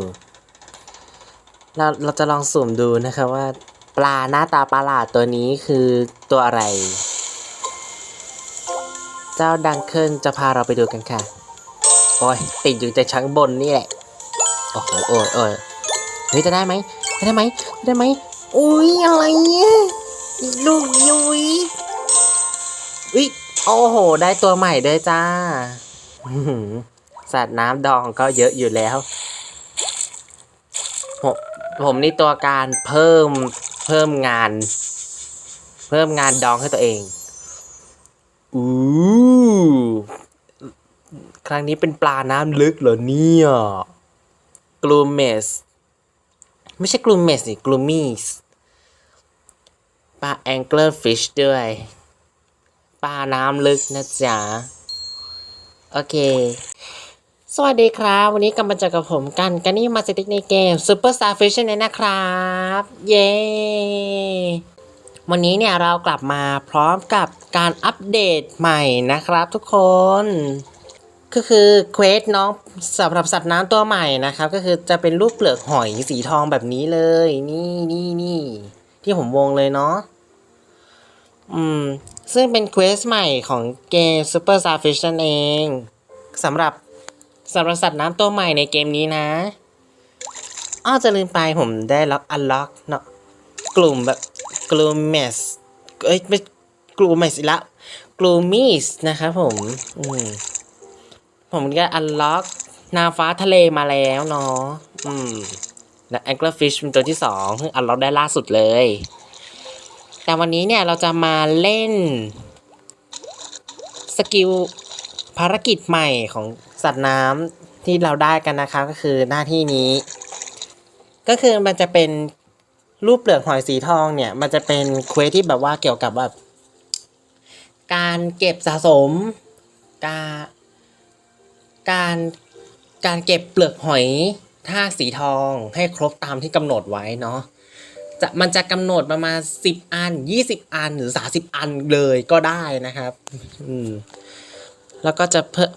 อ เราเราจะลองสุ่มดูนะครับว่า ปลาหน้าตาประหลาดตัวนี้คือตัวอะไร เจ้าดังเคิลจะพาเราไปดูกันค่ะ โอ้ยติดอยู่แต่ชั้นบนนี่แหละ โอ้โหโอ้ยโอ้ยเฮ้ยจะได้ไหมได้ไหมได้ไหมอุ้ยอะไรเนี่ยลูกยุ้ยอุ้ยโอ้โห ได้ตัวใหม่ด้วยจ้าสัตว์น้ำดองก็เยอะอยู่แล้ว ผมผมนี่ตัวการเพิ่มเพิ่มงาน เพิ่มงานดองให้ตัวเองอู้ครั้งนี้เป็นปลาน้ำลึกเหรอเนี่ยกลูเมสไม่ใช่กลูเมสสิกลูมีสปลาแองเกิลฟิชด้วยปลาน้ำลึกนะจ๊ะ โอเค สวัสดีครับ วันนี้กำลังจะกับผมกันกันนี่มาสติกในเกม Super Starfish นั่นนะครับ เย้ วันนี้เนี่ยเรากลับมาพร้อมกับการอัปเดตใหม่นะครับทุกคน ก็คือเควสน้องสำหรับสัตว์น้ำตัวใหม่นะครับ ก็คือจะเป็นรูปเปลือกหอยสีทองแบบนี้เลย นี่นี่นี่ที่ผมวงเลยเนาะอืม ซึ่งเป็นเควสใหม่ของเกม Super Starfish นั่นเองสำหรับ สำหรับสัตว์น้ำตัวใหม่ในเกมนี้นะอ้อจะลืมไปผมได้ล็อกอันล็อกเนาะกลุ่มแบบกลูเมสเอ้ยไม่กลูเมสอีกละกลูมิสนะครับผมอืมผมก็อันล็อกนาฟ้าทะเลมาแล้วเนาะอืมและแองเกิลฟิชเป็นตัวที่สองเพิ่งอันล็อกได้ล่าสุดเลย แต่วันนี้เนี่ยเราจะมาเล่นสกิล ภารกิจใหม่ของสัตว์น้ำที่เราได้กันนะคะก็คือหน้าที่นี้ ก็คือมันจะเป็นรูปเปลือกหอยสีทองเนี่ย มันจะเป็นเควสที่แบบว่าเกี่ยวกับแบบการเก็บสะสม การการการเก็บเปลือกหอยท่าสีทองให้ครบตามที่กำหนดไว้เนาะจะมันจะกำหนดประมาณ 10 อัน 20 อันหรือ 30 อันเลยก็ได้นะครับ อืม แล้วก็จะเพิ่ม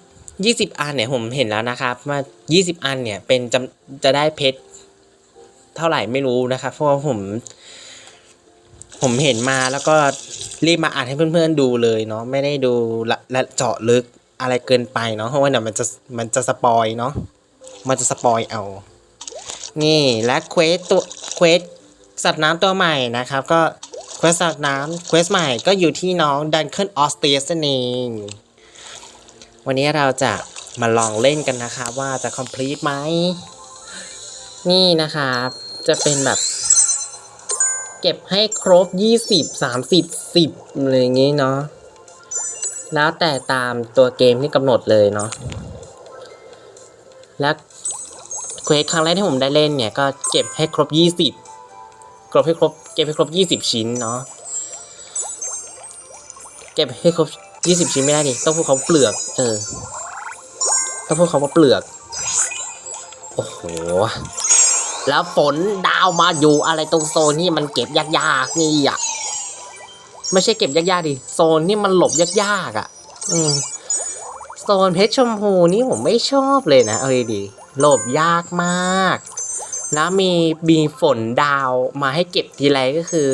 20อันเนี่ยผมเห็นแล้วนะครับว่า20อันเนี่ยเป็นจำจะได้เพชรเท่าไหร่ไม่รู้นะครับ เพราะว่าผม ผมเห็นมาแล้วก็รีบมาอ่านให้เพื่อนๆดูเลยเนาะไม่ได้ดูละละเจาะลึกอะไรเกินไปเนาะเพราะว่าเดี๋ยวมันจะมันจะสปอยเนาะมันจะสปอยเอา นี่และเควสตัวเควสสัตว์น้ำตัวใหม่นะครับ ก็เควสสัตว์น้ำเควสใหม่ก็อยู่ที่น้องดันเคิลออสเตียสเอง วันนี้เราจะมาลองเล่นกันนะครับว่าจะ complete ไหม นี่นะครับจะเป็นแบบ เก็บให้ครบ 20 30 10อะไรอย่างงี้เนาะแล้วแต่ตามตัวเกมที่กำหนดเลยเนาะและเควสครั้งแรกที่ผมได้เล่นเนี่ย ก็เก็บให้ครบ 20 ครบให้ครบ เก็บให้ครบ 20 ชิ้นเนาะ เก็บให้ครบ 20ชิ้นไม่ได้ดิต้องพูดเขาเปลือก เออ ต้องพูดเขาว่าเปลือก โอ้โห แล้วฝนดาวมาอยู่อะไรตรงโซนที่มันเก็บยากๆนี่อะ ไม่ใช่เก็บยากๆดิ โซนที่มันหลบยากๆอะ อืมโซนเพชรชมพูนี่ผมไม่ชอบเลยนะ เอาดีหลบยากมาก แล้วมีมีฝนดาวมาให้เก็บทีไรก็คือ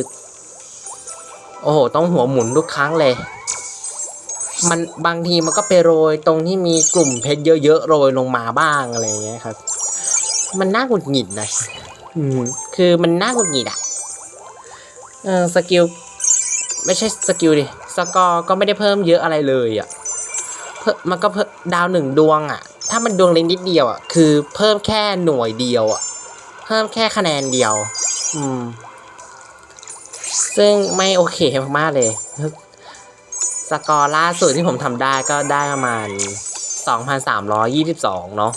โอ้โห ต้องหัวหมุนทุกครั้งเลย มันบางทีมันก็ไปโรยตรงที่มีกลุ่มเพชรเยอะๆโรยลงมาบ้างอะไรอย่างเงี้ยครับ มันน่าหงุดหงิดนะอืมคือมันน่าหงุดหงิดอะเออสกิลไม่ใช่สกิลดิสกอร์ก็ไม่ได้เพิ่มเยอะอะไรเลยอะเพิ่มมันก็เพิ่มดาวหนึ่งดวงอะถ้ามันดวงเล็กนิดเดียวอะคือเพิ่มแค่หน่วยเดียวอะเพิ่มแค่คะแนนเดียว อืมซึ่งไม่โอเคมากๆเลย สกอร์ล่าสุดที่ผมทำได้ก็ได้ประมาณ 2,322 เนาะ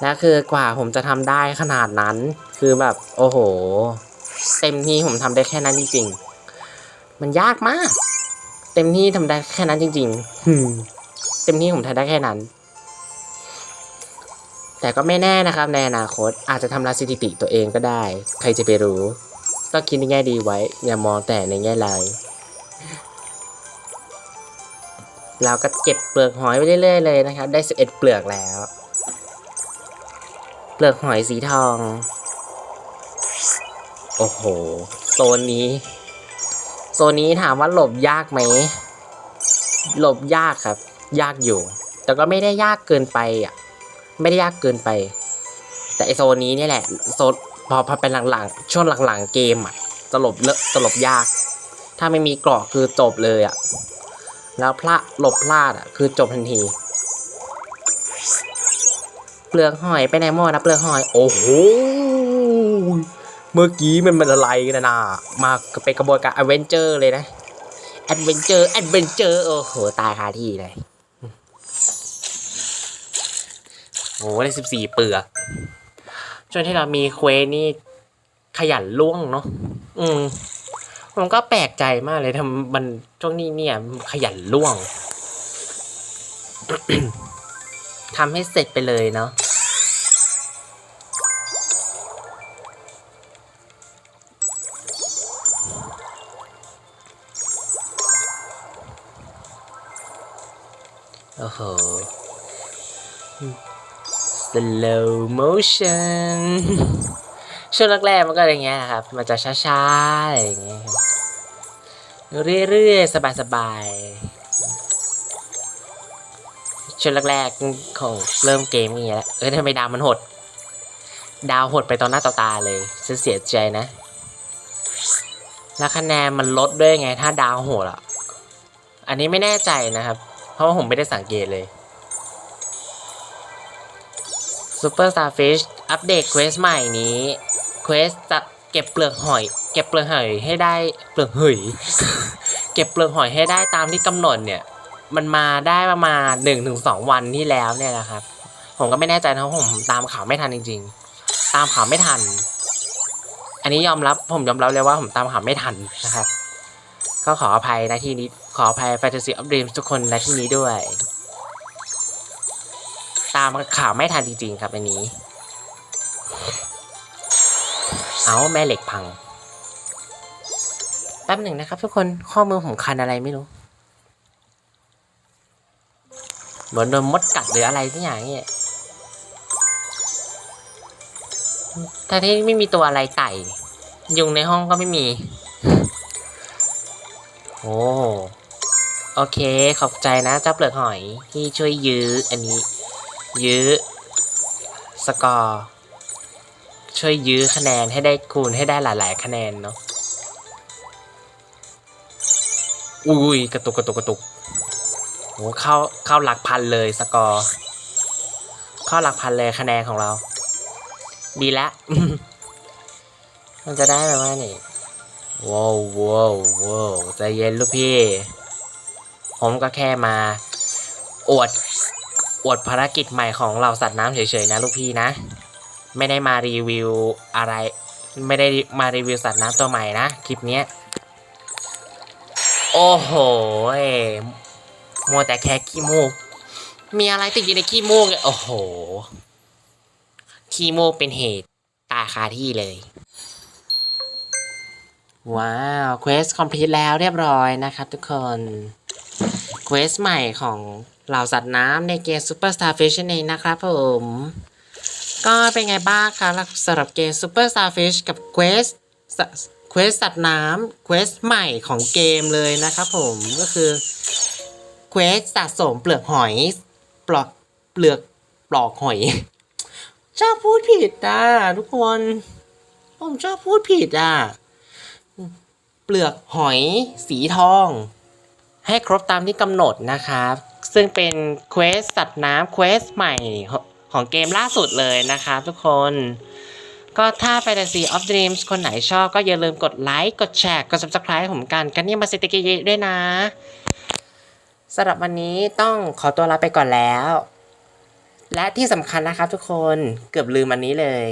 และคือกว่าผมจะทำได้ขนาดนั้น คือแบบ โอ้โห เต็มที่ผมทำได้แค่นั้นจริงๆ มันยากมาก เต็มที่ทำได้แค่นั้นจริงๆเต็มที่ผมทำได้แค่นั้น แต่ก็ไม่แน่นะครับ ในอนาคต อาจจะทำลายสถิติตัวเองก็ได้ ใครจะไปรู้ต้องคิดในแง่ดีไว้ อย่ามองแต่ในแง่ร้าย เราก็เก็บเปลือกหอยไปเรื่อยๆเลยนะครับ ได้ 11 เปลือกแล้ว เปลือกหอยสีทอง โอ้โห โซนนี้ โซนนี้ถามว่าหลบยากไหม หลบยากครับ ยากอยู่ แต่ก็ไม่ได้ยากเกินไปอะ ไม่ได้ยากเกินไป แต่ไอโซนนี้นี่แหละ โซนพอพอเป็นหลังๆ ช่วงหลังๆเกมอะจะหลบเลอะจะหลบยาก ถ้าไม่มีเกราะคือจบเลยอะ แล้วพลาดหลบพลาดอะคือจบทันที เปลือกหอยไปไหนหมดนะเปลือกหอย โอ้โหเมื่อกี้มันมันอะไรกันนะมาเป็นกระบวนการอเวนเจอร์เลยนะแอดเวนเจอร์แอดเวนเจอร์โอ้โหตายคาที่เลยโอ้โหได้สิบสี่เปลือกช่วงที่เรามีเควนี่ขยันล่วงเนาะอืม ผมก็แปลกใจมากเลยทำมันช่วงนี้เนี่ยขยันล่วงทำให้เสร็จไปเลยเนาะโอ้โห slow motion ช่วงแรกๆมันก็อย่างเงี้ยครับ มันจะช้าๆอย่างเงี้ย เรื่อยๆ สบายๆช่วงแรกๆของเริ่มเกมอย่างเงี้ยแหละเออทำไมดาวมันหด ดาวหดไปต่อหน้าต่อตาเลยฉันเสียใจนะ แล้วคะแนนมันลดด้วยไงถ้าดาวหดอะ อันนี้ไม่แน่ใจนะครับ เพราะว่าผมไม่ได้สังเกตเลย Super Starfish อัปเดตเควสใหม่นี้เควสจะ เก็บเปลือกหอย เก็บเปลือกหอยให้ได้เปลือกหอยเก็บเปลือกหอยให้ได้ตามที่กำหนดเนี่ย มันมาได้ประมาณหนึ่งถึงสองวันที่แล้วเนี่ยนะครับ ผมก็ไม่แน่ใจนะเพราะผมตามข่าวไม่ทันจริง ๆ ตามข่าวไม่ทัน อันนี้ยอมรับผมยอมรับเลยว่าผมตามข่าวไม่ทันนะครับ ก็ขออภัยนะที่นี้ขออภัย Fantasy of Dreams ทุกคนนะที่นี้ด้วย ตามข่าวไม่ทันจริง ๆ ครับอันนี้ เอาแม่เหล็กพัง แป๊บหนึ่งนะครับ ทุกคนข้อมือผมคันอะไรไม่รู้ เหมือนโดนมดกัดหรืออะไรสักอย่างเนี่ยถ้าที่ไม่มีตัวอะไรไต่ยุงในห้องก็ไม่มี โอ้โอเค ขอบใจนะเจ้าเปลือกหอยที่ช่วยยื้ออันนี้ ยื้อ สกอร์ ช่วยยื้อคะแนนให้ได้คูณให้ได้หลาย ๆ คะแนนเนาะอุ้ยกระตุกกระตุกกระตุกโอ้เข้าเข้าหลักพันเลยสกอร์เข้าหลักพันเลยคะแนนของเรา ดีแล้วมันจะได้แบบว่านี่ว้าวว้าวว้าวใจเย็นลูกพี่ ผมก็แค่มา อวด อวดภารกิจใหม่ของเราสัตว์น้ำเฉยๆนะลูกพี่นะ ไม่ได้มารีวิวอะไร ไม่ได้มารีวิวสัตว์น้ำตัวใหม่นะ คลิปนี้โอ้โหมัวแต่แค่ขี้มูก มีอะไรติดอยู่ในขี้มูกเนี่ยโอ้โห ขี้มูกเป็นเหตุตายคาที่เลย ว้าวเควสคอมพลีทแล้วเรียบร้อยนะครับทุกคนเควสใหม่ของเหล่าสัตว์น้ำในเกม Super Starfish นั่นเองนะครับผม ก็เป็นไงบ้างครับสำหรับเกม Super Starfish กับเควสเควสสัตว์น้ำเควสใหม่ของเกมเลยนะครับผมก็คือเควสสะสมเปลือกหอยปลอกเปลือกปลอกหอยชอบพูดผิดอะทุกคน ผมชอบพูดผิดอะเปลือกหอยสีทอง ให้ครบตามที่กำหนดนะครับ ซึ่งเป็นเควสสัตว์น้ำเควสใหม่ ของเกมล่าสุดเลยนะครับทุกคน ก็ถ้า Fantasy of Dreams คนไหนชอบก็อย่าลืมกดไลค์กดแชร์กด Subscribe ผมกันกันนี่มาเซตกิยด้วยนะสำหรับวันนี้ต้องขอตัวลาไปก่อนแล้ว และที่สำคัญนะครับทุกคนเกือบลืมอันนี้เลย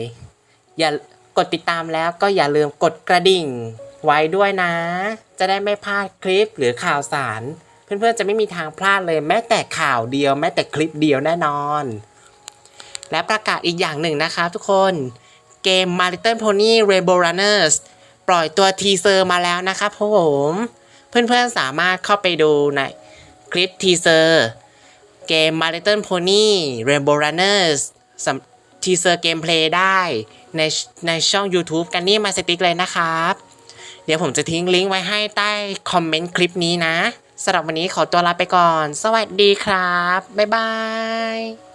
อย่ากดติดตามแล้วก็อย่าลืมกดกระดิ่งไว้ด้วยนะ จะได้ไม่พลาดคลิปหรือข่าวสาร เพื่อนๆจะไม่มีทางพลาดเลยแม้แต่ข่าวเดียว แม้แต่คลิปเดียวแน่นอน และประกาศอีกอย่างหนึ่งนะคะทุกคนเกม My Little Pony Rainbow Runners ปล่อยตัวทีเซอร์มาแล้วนะครับผมเพื่อนๆสามารถเข้าไปดูในคลิปทีเซอร์เกม My Little Pony Rainbow Runners สทีทีเซอร์เกมเพลย์ได้ในในช่อง YouTube กันนี่มาสติกเลยนะครับ เดี๋ยวผมจะทิ้งลิงก์ไว้ให้ใต้คอมเมนต์คลิปนี้นะสำหรับวันนี้ขอตัวลาไปก่อน สวัสดีครับ บ๊ายบาย